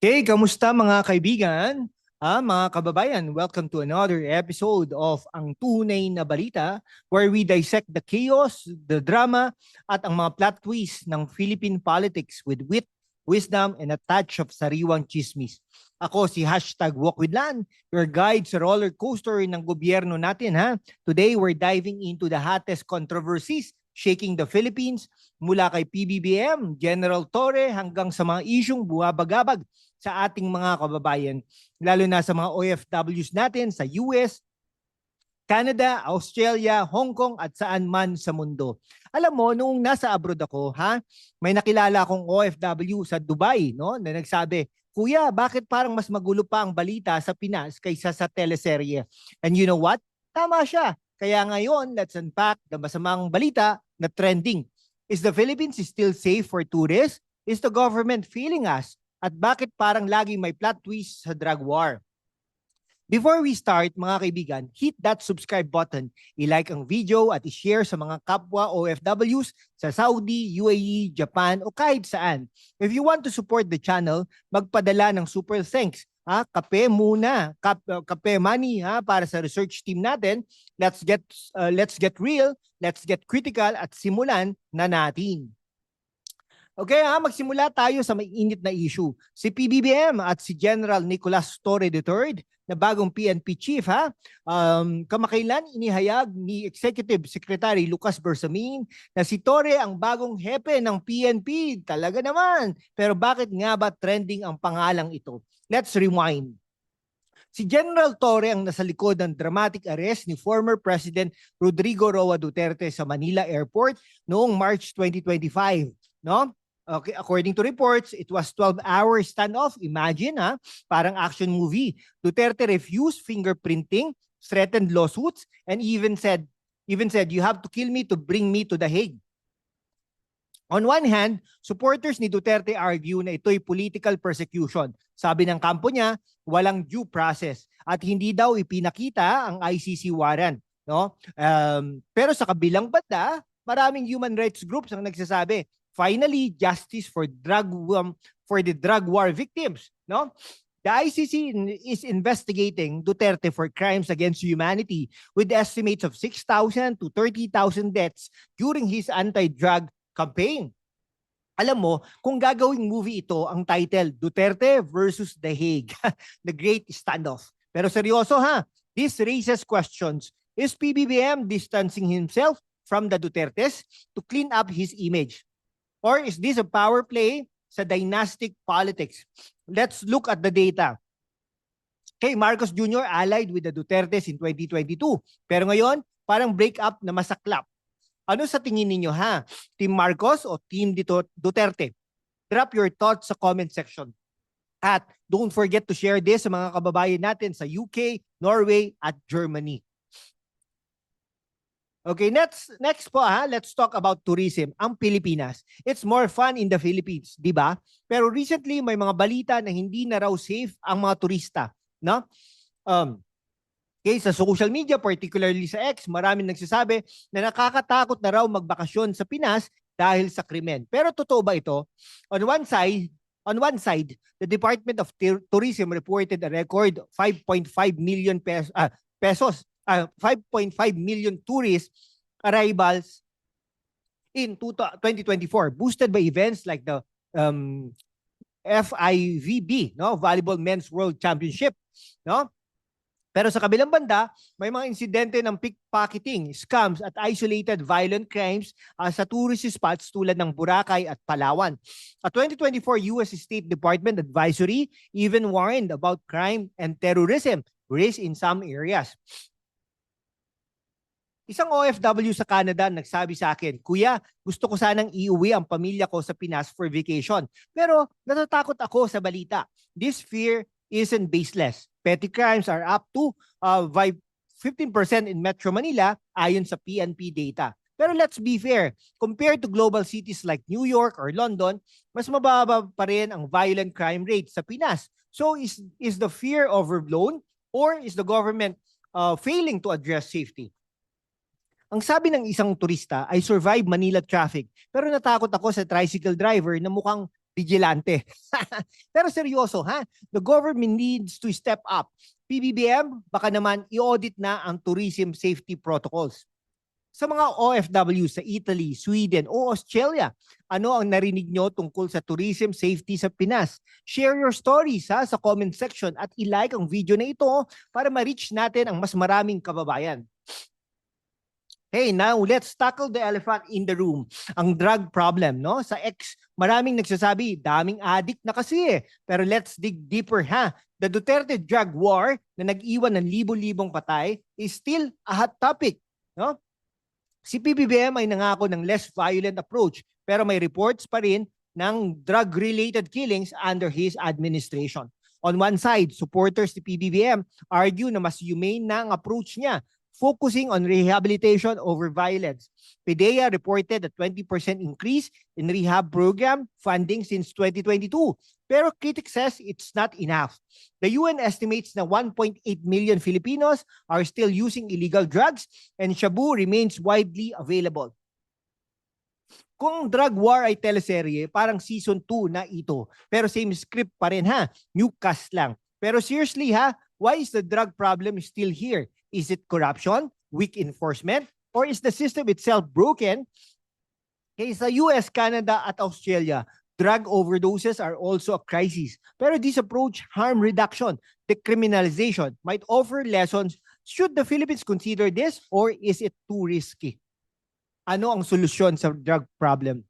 Okay, kamusta mga kaibigan? Ah, mga kababayan, welcome to another episode of Ang Tunay na Balita where we dissect the chaos, the drama, at ang mga plot twists ng Philippine politics with wit, wisdom, and a touch of sariwang chismis. Ako si Hashtag Walk with Lan, your guide sa roller coaster ng gobyerno natin. Ha? Today, we're diving into the hottest controversies shaking the Philippines mula kay PBBM, General Torre hanggang sa mga isyong buwabagabag sa ating mga kababayan, lalo na sa mga OFWs natin sa US, Canada, Australia, Hong Kong at saan man sa mundo. Alam mo, nung nasa abroad ako, ha, may nakilala akong OFW sa Dubai, no, na nagsabi, Kuya, bakit parang mas magulo pa ang balita sa Pinas kaysa sa teleserye? And you know what? Tama siya. Kaya ngayon, let's unpack the masamang balita na trending. Is the Philippines still safe for tourists? Is the government failing us? At bakit parang lagi may plot twist sa drug war? Before we start, mga kaibigan, hit that subscribe button, i-like ang video at i-share sa mga kapwa OFWs sa Saudi, UAE, Japan o kahit saan. If you want to support the channel, magpadala ng super thanks. Ha, kape muna, kap, uh, kape money ha para sa research team natin. Let's get uh, let's get real, let's get critical at simulan na natin. Okay ha, magsimula tayo sa may init na issue. Si PBBM at si General Nicolas Torre III na bagong PNP chief ha. Um, kamakailan inihayag ni Executive Secretary Lucas Bersamin na si Torre ang bagong hepe ng PNP. Talaga naman. Pero bakit nga ba trending ang pangalang ito? Let's rewind. Si General Torre ang nasa likod ng dramatic arrest ni former President Rodrigo Roa Duterte sa Manila Airport noong March 2025, no? Okay, according to reports, it was 12-hour standoff. Imagine, ha? Parang action movie. Duterte refused fingerprinting, threatened lawsuits, and even said, even said, you have to kill me to bring me to the Hague. On one hand, supporters ni Duterte argue na ito'y political persecution. Sabi ng kampo niya, walang due process at hindi daw ipinakita ang ICC warrant. No? Um, pero sa kabilang banda, maraming human rights groups ang nagsasabi, finally justice for drug um, for the drug war victims no the ICC is investigating Duterte for crimes against humanity with estimates of 6,000 to 30,000 deaths during his anti-drug campaign. Alam mo, kung gagawing movie ito, ang title, Duterte versus The Hague, The Great Standoff. Pero seryoso ha, this raises questions. Is PBBM distancing himself from the Dutertes to clean up his image? Or is this a power play sa dynastic politics? Let's look at the data. Okay, Marcos Jr. allied with the Dutertes in 2022. Pero ngayon, parang break up na masaklap. Ano sa tingin ninyo ha? Team Marcos o Team Dito- Duterte? Drop your thoughts sa comment section. At don't forget to share this sa mga kababayan natin sa UK, Norway at Germany. Okay, next next po ha, let's talk about tourism. Ang Pilipinas. It's more fun in the Philippines, di ba? Pero recently may mga balita na hindi na raw safe ang mga turista, no? Um, Okay, sa social media, particularly sa X, maraming nagsasabi na nakakatakot na raw magbakasyon sa Pinas dahil sa krimen. Pero totoo ba ito? On one side, on one side, the Department of Tourism reported a record 5.5 million pesos, ah, pesos uh, 5.5 million tourist arrivals in two- 2024, boosted by events like the um, FIVB, no, Volleyball Men's World Championship, no? Pero sa kabilang banda, may mga insidente ng pickpocketing, scams at isolated violent crimes ah, sa tourist spots tulad ng Boracay at Palawan. A 2024 US State Department advisory even warned about crime and terrorism risk in some areas. Isang OFW sa Canada nagsabi sa akin, Kuya, gusto ko sanang iuwi ang pamilya ko sa Pinas for vacation. Pero natatakot ako sa balita. This fear isn't baseless. Petty crimes are up to uh, by 15% in Metro Manila ayon sa PNP data. Pero let's be fair, compared to global cities like New York or London, mas mababa pa rin ang violent crime rate sa Pinas. So is is the fear overblown or is the government uh, failing to address safety? Ang sabi ng isang turista, I survive Manila traffic pero natakot ako sa tricycle driver na mukhang vigilante. Pero seryoso ha, the government needs to step up. PBBM, baka naman i-audit na ang tourism safety protocols. Sa mga OFW sa Italy, Sweden o Australia, ano ang narinig nyo tungkol sa tourism safety sa Pinas? Share your stories ha, sa comment section at i-like ang video na ito para ma-reach natin ang mas maraming kababayan. Hey, now let's tackle the elephant in the room, ang drug problem, no? Sa X, maraming nagsasabi, daming addict na kasi eh. Pero let's dig deeper ha. The Duterte drug war na nag-iwan ng libo-libong patay is still a hot topic, no? Si PBBM ay nangako ng less violent approach pero may reports pa rin ng drug-related killings under his administration. On one side, supporters ni PBBM argue na mas humane na ang approach niya focusing on rehabilitation over violence. PDEA reported a 20% increase in rehab program funding since 2022. Pero critics says it's not enough. The UN estimates na 1.8 million Filipinos are still using illegal drugs and shabu remains widely available. Kung drug war ay teleserye, parang season 2 na ito. Pero same script pa rin ha. New cast lang. Pero seriously ha, why is the drug problem still here? Is it corruption, weak enforcement, or is the system itself broken? Kaya sa US, Canada at Australia, drug overdoses are also a crisis. Pero this approach, harm reduction, decriminalization, might offer lessons. Should the Philippines consider this or is it too risky? Ano ang solusyon sa drug problem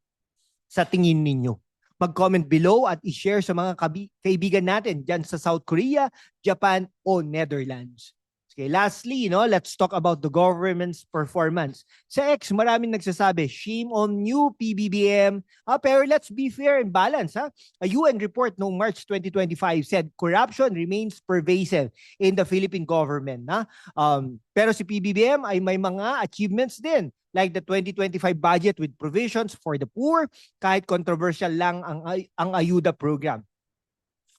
sa tingin ninyo? Mag-comment below at i-share sa mga kaibigan natin dyan sa South Korea, Japan o Netherlands. Okay, lastly, no, let's talk about the government's performance. Sa X, maraming nagsasabi, shame on you, PBBM. Ah, pero let's be fair and balanced. Ha? A UN report noong March 2025 said corruption remains pervasive in the Philippine government. Ha? Um, pero si PBBM ay may mga achievements din like the 2025 budget with provisions for the poor, kahit controversial lang ang, ang ayuda program.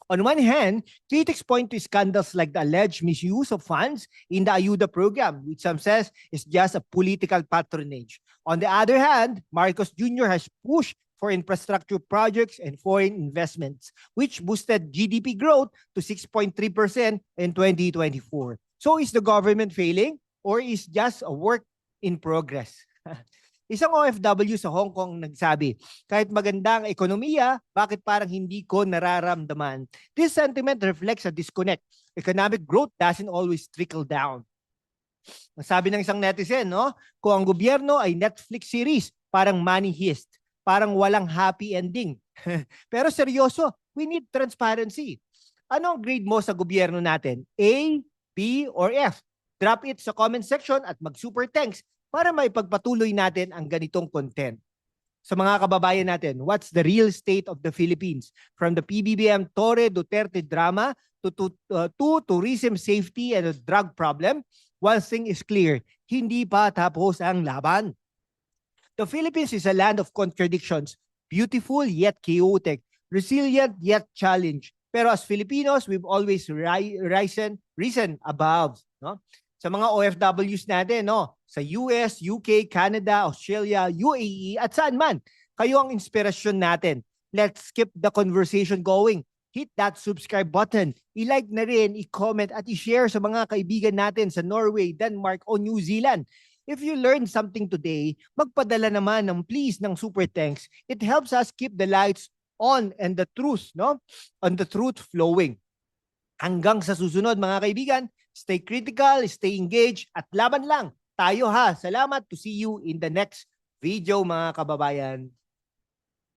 On one hand, critics point to scandals like the alleged misuse of funds in the Ayuda program, which some says is just a political patronage. On the other hand, Marcos Jr. has pushed for infrastructure projects and foreign investments, which boosted GDP growth to 6.3% in 2024. So is the government failing or is just a work in progress? Isang OFW sa Hong Kong nagsabi, kahit maganda ang ekonomiya, bakit parang hindi ko nararamdaman? This sentiment reflects a disconnect. Economic growth doesn't always trickle down. Sabi ng isang netizen, no? Kung ang gobyerno ay Netflix series, parang money heist, parang walang happy ending. Pero seryoso, we need transparency. Ano ang grade mo sa gobyerno natin? A, B, or F? Drop it sa comment section at mag-super thanks para maipagpatuloy natin ang ganitong content. Sa mga kababayan natin, what's the real state of the Philippines? From the PBBM Torre Duterte drama to, to, uh, to tourism safety and the drug problem, one thing is clear, hindi pa tapos ang laban. The Philippines is a land of contradictions, beautiful yet chaotic, resilient yet challenged. Pero as Filipinos, we've always ri- risen, risen above. No? Sa mga OFWs natin, no? sa US, UK, Canada, Australia, UAE, at saan man, kayo ang inspirasyon natin. Let's keep the conversation going. Hit that subscribe button. I-like na rin, i-comment at i-share sa mga kaibigan natin sa Norway, Denmark o New Zealand. If you learned something today, magpadala naman ng please ng super thanks. It helps us keep the lights on and the truth, no? On the truth flowing. Hanggang sa susunod mga kaibigan, stay critical, stay engaged at laban lang tayo ha. Salamat to see you in the next video mga kababayan.